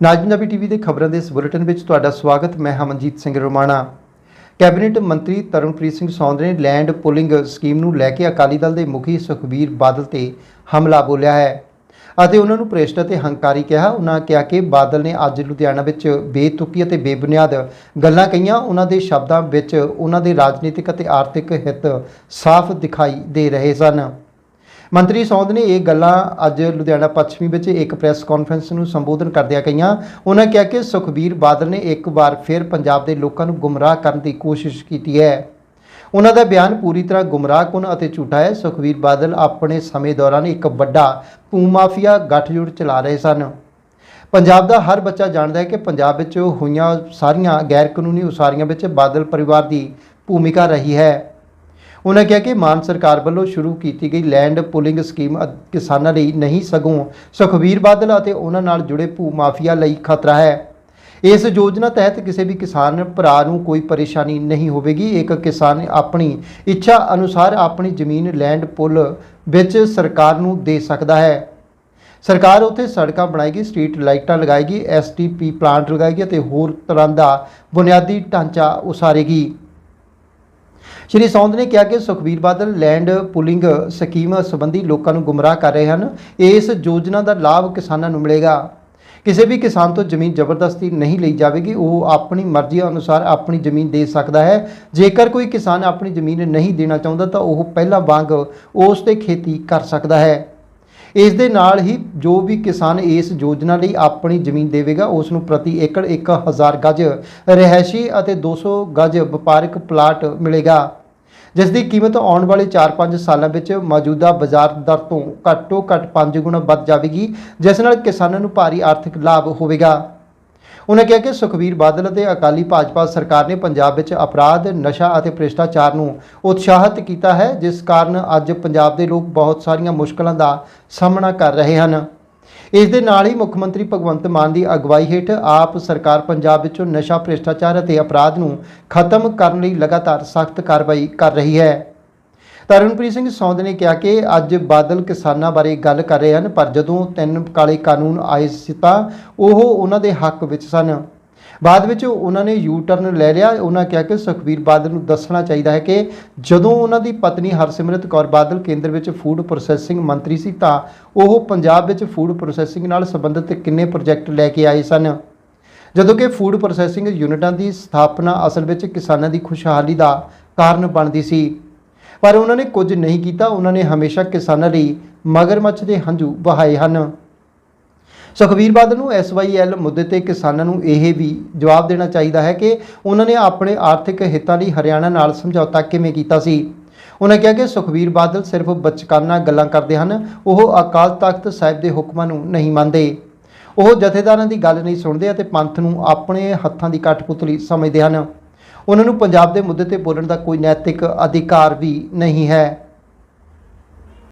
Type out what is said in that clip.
ਨਾਜ Punjabi TV ਦੇ ਖਬਰਾਂ ਦੇ ਇਸ ਬੁਲੇਟਿਨ ਵਿੱਚ ਤੁਹਾਡਾ ਸਵਾਗਤ, ਮੈਂ ਹਮਨਜੀਤ ਸਿੰਘ ਰੋਮਾਣਾ। ਕੈਬਨਿਟ ਮੰਤਰੀ ਤਰਨਪ੍ਰੀਤ ਸਿੰਘ ਸੌਂਦ ਨੇ ਲੈਂਡ ਪੁਲਿੰਗ ਸਕੀਮ ਨੂੰ ਲੈ ਕੇ ਅਕਾਲੀ ਦਲ ਦੇ ਮੁਖੀ ਸੁਖਬੀਰ ਬਾਦਲ ਤੇ ਹਮਲਾ ਬੋਲਿਆ ਹੈ ਅਤੇ ਉਹਨਾਂ ਨੂੰ ਭ੍ਰਿਸ਼ਟ ਅਤੇ ਹੰਕਾਰੀ ਕਿਹਾ। ਉਹਨਾਂ ਕਿਹਾ ਕਿ ਬਾਦਲ ਨੇ ਅੱਜ ਲੁਧਿਆਣਾ ਵਿੱਚ ਬੇਤੁਕੀ ਅਤੇ ਬੇਬੁਨਿਆਦ ਗੱਲਾਂ ਕਹੀਆਂ। ਉਹਨਾਂ ਦੇ ਸ਼ਬਦਾਂ ਵਿੱਚ ਉਹਨਾਂ ਦੇ ਰਾਜਨੀਤਿਕ ਅਤੇ ਆਰਥਿਕ ਹਿੱਤ ਸਾਫ਼ ਦਿਖਾਈ ਦੇ ਰਹੇ ਸਨ। ਮੰਤਰੀ ਸੌਂਦ ਨੇ ਇਹ ਗੱਲਾਂ ਅੱਜ ਲੁਧਿਆਣਾ ਪੱਛਮੀ ਵਿੱਚ ਇੱਕ ਪ੍ਰੈਸ ਕਾਨਫਰੰਸ ਨੂੰ ਸੰਬੋਧਨ ਕਰਦਿਆਂ ਕਹੀਆਂ। ਉਹਨਾਂ ਕਿਹਾ ਕਿ ਸੁਖਬੀਰ ਬਾਦਲ ਨੇ ਇੱਕ ਵਾਰ ਫਿਰ ਪੰਜਾਬ ਦੇ ਲੋਕਾਂ ਨੂੰ ਗੁੰਮਰਾਹ ਕਰਨ ਦੀ ਕੋਸ਼ਿਸ਼ ਕੀਤੀ ਹੈ। ਉਹਨਾਂ ਦਾ ਬਿਆਨ ਪੂਰੀ ਤਰ੍ਹਾਂ ਗੁੰਮਰਾਹਕੁਨ ਅਤੇ ਝੂਠਾ ਹੈ। ਸੁਖਬੀਰ ਬਾਦਲ ਆਪਣੇ ਸਮੇਂ ਦੌਰਾਨ ਇੱਕ ਵੱਡਾ ਭੂ ਮਾਫੀਆ ਗੱਠਜੋੜ ਚਲਾ ਰਹੇ ਸਨ। ਪੰਜਾਬ ਦਾ ਹਰ ਬੱਚਾ ਜਾਣਦਾ ਹੈ ਕਿ ਪੰਜਾਬ ਵਿੱਚ ਹੋਈਆਂ ਸਾਰੀਆਂ ਗੈਰ ਕਾਨੂੰਨੀ ਉਸਾਰੀਆਂ ਵਿੱਚ ਬਾਦਲ ਪਰਿਵਾਰ ਦੀ ਭੂਮਿਕਾ ਰਹੀ ਹੈ। ਉਹਨਾਂ ਕਿਹਾ ਕਿ ਮਾਨ ਸਰਕਾਰ ਵੱਲੋਂ ਸ਼ੁਰੂ ਕੀਤੀ ਗਈ ਲੈਂਡ ਪੁਲਿੰਗ ਸਕੀਮ ਅ- ਕਿਸਾਨਾਂ ਲਈ ਨਹੀਂ ਸਗੋਂ ਸੁਖਬੀਰ ਬਾਦਲ ਅਤੇ ਉਹਨਾਂ ਨਾਲ ਜੁੜੇ ਭੂ ਮਾਫੀਆ ਲਈ ਖਤਰਾ ਹੈ। ਇਸ ਯੋਜਨਾ ਤਹਿਤ ਕਿਸੇ ਵੀ ਕਿਸਾਨ ਭਰਾ ਨੂੰ ਕੋਈ ਪਰੇਸ਼ਾਨੀ ਨਹੀਂ ਹੋਵੇਗੀ। ਇੱਕ ਕਿਸਾਨ ਆਪਣੀ ਇੱਛਾ ਅਨੁਸਾਰ ਆਪਣੀ ਜ਼ਮੀਨ ਲੈਂਡ ਪੁੱਲ ਵਿੱਚ ਸਰਕਾਰ ਨੂੰ ਦੇ ਸਕਦਾ ਹੈ। ਸਰਕਾਰ ਉੱਥੇ ਸੜਕਾਂ ਬਣਾਏਗੀ, ਸਟਰੀਟ ਲਾਈਟਾਂ ਲਗਾਏਗੀ ਐਸਟੀਪੀ ਪਲਾਂਟ ਲਗਾਏਗੀ ਅਤੇ ਹੋਰ ਤਰ੍ਹਾਂ ਦਾ ਬੁਨਿਆਦੀ ਢਾਂਚਾ ਉਸਾਰੇਗੀ। ਸ਼੍ਰੀ ਸੌਂਦ ਨੇ ਕਿਹਾ ਕਿ Sukhbir Badal land pooling scheme ਸੰਬੰਧੀ ਲੋਕਾਂ ਨੂੰ ਗੁੰਮਰਾਹ ਕਰ ਰਹੇ ਹਨ। ਇਸ ਯੋਜਨਾ ਦਾ ਲਾਭ ਕਿਸਾਨਾਂ ਨੂੰ ਮਿਲੇਗਾ। ਕਿਸੇ ਵੀ ਕਿਸਾਨ ਤੋਂ ਜ਼ਮੀਨ ਜ਼ਬਰਦਸਤੀ ਨਹੀਂ ਲਈ ਜਾਵੇਗੀ, ਉਹ ਆਪਣੀ ਮਰਜ਼ੀ ਅਨੁਸਾਰ ਆਪਣੀ ਜ਼ਮੀਨ ਦੇ ਸਕਦਾ ਹੈ। ਜੇਕਰ ਕੋਈ ਕਿਸਾਨ ਆਪਣੀ ਜ਼ਮੀਨ ਨਹੀਂ ਦੇਣਾ ਚਾਹੁੰਦਾ, ਤਾਂ ਉਹ ਪਹਿਲਾਂ ਵਾਂਗ ਉਸ ਤੇ ਖੇਤੀ ਕਰ ਸਕਦਾ ਹੈ। ਇਸ ਦੇ ਨਾਲ ਹੀ ਜੋ ਵੀ ਕਿਸਾਨ ਇਸ ਯੋਜਨਾ ਲਈ ਆਪਣੀ ਜ਼ਮੀਨ ਦੇਵੇਗਾ, ਉਸ ਨੂੰ ਪ੍ਰਤੀ ਏਕੜ 1000 ਗਜ ਰਹਿائشੀ ਅਤੇ 200 ਗਜ ਵਪਾਰਕ ਪਲਾਟ ਮਿਲੇਗਾ, ਜਿਸ ਦੀ ਕੀਮਤ ਆਉਣ ਵਾਲੇ 4-5 ਸਾਲਾਂ ਵਿੱਚ ਮੌਜੂਦਾ ਬਾਜ਼ਾਰ ਦਰ ਤੋਂ ਘੱਟੋ ਘੱਟ 5 ਗੁਣਾ ਵੱਧ ਜਾਵੇਗੀ, ਜਿਸ ਨਾਲ ਕਿਸਾਨਾਂ ਨੂੰ ਭਾਰੀ ਆਰਥਿਕ ਲਾਭ ਹੋਵੇਗਾ। ਉਹਨਾਂ ਕਿਹਾ ਕਿ ਸੁਖਬੀਰ ਬਾਦਲ ਅਤੇ ਅਕਾਲੀ ਭਾਜਪਾ ਸਰਕਾਰ ਨੇ ਪੰਜਾਬ ਵਿੱਚ ਅਪਰਾਧ, ਨਸ਼ਾ ਅਤੇ ਭ੍ਰਿਸ਼ਟਾਚਾਰ ਨੂੰ ਉਤਸ਼ਾਹਿਤ ਕੀਤਾ ਹੈ, ਜਿਸ ਕਾਰਨ ਅੱਜ ਪੰਜਾਬ ਦੇ ਲੋਕ ਬਹੁਤ ਸਾਰੀਆਂ ਮੁਸ਼ਕਲਾਂ ਦਾ ਸਾਹਮਣਾ ਕਰ ਰਹੇ ਹਨ। ਇਸ ਦੇ ਨਾਲ ਹੀ ਮੁੱਖ ਮੰਤਰੀ ਭਗਵੰਤ ਮਾਨ ਦੀ ਅਗਵਾਈ ਹੇਠ ਆਪ ਸਰਕਾਰ ਪੰਜਾਬ ਵਿੱਚੋਂ ਨਸ਼ਾ, ਭ੍ਰਿਸ਼ਟਾਚਾਰ ਅਤੇ ਅਪਰਾਧ ਨੂੰ ਖਤਮ ਕਰਨ ਲਈ ਲਗਾਤਾਰ ਸਖਤ ਕਾਰਵਾਈ ਕਰ ਰਹੀ ਹੈ। ਤਰਨਪ੍ਰੀਤ ਸਿੰਘ ਸੌਂਦ ਨੇ ਕਿਹਾ ਕਿ ਅੱਜ ਬਾਦਲ ਕਿਸਾਨਾਂ ਬਾਰੇ ਗੱਲ ਕਰ ਰਹੇ ਹਨ, ਪਰ ਜਦੋਂ ਤਿੰਨ ਕਾਲੇ ਕਾਨੂੰਨ ਆਏ ਸੀ ਤਾਂ ਉਹ ਉਹਨਾਂ ਦੇ ਹੱਕ ਵਿੱਚ ਸਨ। ਬਾਅਦ ਵਿੱਚ ਉਹਨਾਂ ਨੇ ਯੂ ਟਰਨ ਲੈ ਲਿਆ। ਉਹਨਾਂ ਕਿਹਾ ਕਿ ਸੁਖਬੀਰ ਬਾਦਲ ਨੂੰ ਦੱਸਣਾ ਚਾਹੀਦਾ ਹੈ ਕਿ ਜਦੋਂ ਉਹਨਾਂ ਦੀ ਪਤਨੀ ਹਰਸਿਮਰਤ ਕੌਰ ਬਾਦਲ ਕੇਂਦਰ ਵਿੱਚ ਫੂਡ ਪ੍ਰੋਸੈਸਿੰਗ ਮੰਤਰੀ ਸੀ ਤਾਂ ਉਹ ਪੰਜਾਬ ਵਿੱਚ ਫੂਡ ਪ੍ਰੋਸੈਸਿੰਗ ਨਾਲ ਸੰਬੰਧਿਤ ਕਿੰਨੇ ਪ੍ਰੋਜੈਕਟ ਲੈ ਕੇ ਆਏ ਸਨ? ਜਦੋਂ ਕਿ ਫੂਡ ਪ੍ਰੋਸੈਸਿੰਗ ਯੂਨਿਟਾਂ ਦੀ ਸਥਾਪਨਾ ਅਸਲ ਵਿੱਚ ਕਿਸਾਨਾਂ ਦੀ ਖੁਸ਼ਹਾਲੀ ਦਾ ਕਾਰਨ ਬਣਦੀ ਸੀ। ਪਰ ਉਹਨਾਂ ਨੇ ਕੁਝ ਨਹੀਂ ਕੀਤਾ। ਉਹਨਾਂ ਨੇ ਹਮੇਸ਼ਾ ਕਿਸਾਨਾਂ ਲਈ ਮਗਰਮੱਛ ਦੇ ਹੰਝੂ ਵਹਾਏ ਹਨ। ਸੁਖਬੀਰ ਬਾਦਲ ਨੂੰ ਐਸਵਾਈਐਲ ਮੁੱਦੇ ਤੇ ਕਿਸਾਨਾਂ ਨੂੰ ਇਹ ਵੀ ਜਵਾਬ ਦੇਣਾ ਚਾਹੀਦਾ ਹੈ ਕਿ ਉਹਨਾਂ ਨੇ ਆਪਣੇ ਆਰਥਿਕ ਹਿੱਤਾਂ ਲਈ ਹਰਿਆਣਾ ਨਾਲ ਸਮਝੌਤਾ ਕਿਵੇਂ ਕੀਤਾ ਸੀ। ਉਹਨਾਂ ਕਿਹਾ ਕਿ ਸੁਖਬੀਰ ਬਾਦਲ ਸਿਰਫ ਬਚਕਾਨਾ ਗੱਲਾਂ ਕਰਦੇ ਹਨ। ਉਹ ਅਕਾਲ ਤਖਤ ਸਾਹਿਬ ਦੇ ਹੁਕਮਾਂ ਨੂੰ ਨਹੀਂ ਮੰਨਦੇ। ਉਹ ਜਥੇਦਾਰਾਂ ਦੀ ਗੱਲ ਨਹੀਂ ਸੁਣਦੇ ਅਤੇ ਪੰਥ ਨੂੰ ਆਪਣੇ ਹੱਥਾਂ ਦੀ ਕਠਪੁਤਲੀ ਸਮਝਦੇ ਹਨ। ਉਹਨਾਂ ਨੂੰ ਪੰਜਾਬ ਦੇ ਮੁੱਦੇ ਤੇ ਬੋਲਣ ਦਾ ਕੋਈ ਨੈਤਿਕ ਅਧਿਕਾਰ ਵੀ ਨਹੀਂ ਹੈ।